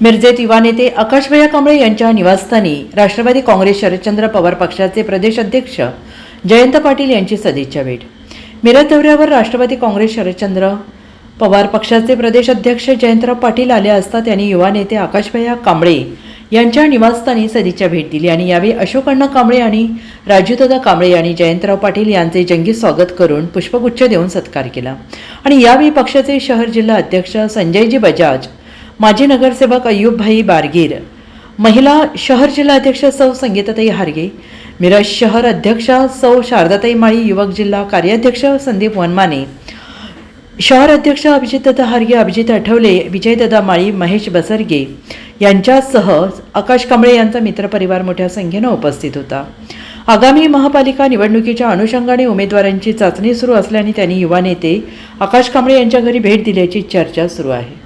मिरजेत युवा नेते आकाशभैया कांबळे यांच्या निवासस्थानी राष्ट्रवादी काँग्रेस शरदचंद्र पवार पक्षाचे प्रदेश अध्यक्ष जयंत पाटील यांची सदिच्छा भेट. मिरज दौऱ्यावर राष्ट्रवादी काँग्रेस शरदचंद्र पवार पक्षाचे प्रदेश अध्यक्ष जयंतराव पाटील आले असता त्यांनी युवा नेते आकाशभैया कांबळे यांच्या निवासस्थानी सदिच्छा भेट दिली आणि यावेळी अशोक अण्णा कांबळे आणि राजूदादा कांबळे यांनी जयंतराव पाटील यांचे जंगी स्वागत करून पुष्पगुच्छ देऊन सत्कार केला. आणि यावेळी पक्षाचे शहर जिल्हा अध्यक्ष संजयजी बजाज माजी नगरसेवक अय्यूबभाई बारगीर महिला शहर जिल्हाध्यक्ष सौ संगीताताई हारगे मिरज शहर अध्यक्षा सौ शारदाताई माळी युवक जिल्हा कार्याध्यक्ष संदीप वनमाने शहर अध्यक्ष अभिजितदादा हारगे अभिजित आठवले विजयदादा माळी महेश बसरगे यांच्यासह आकाश कांबळे यांचा मित्रपरिवार मोठ्या संख्येनं उपस्थित होता. आगामी महापालिका निवडणुकीच्या अनुषंगाने उमेदवारांची चाचणी सुरू असल्याने त्यांनी युवा नेते आकाश कांबळे यांच्या घरी भेट दिल्याची चर्चा सुरू आहे.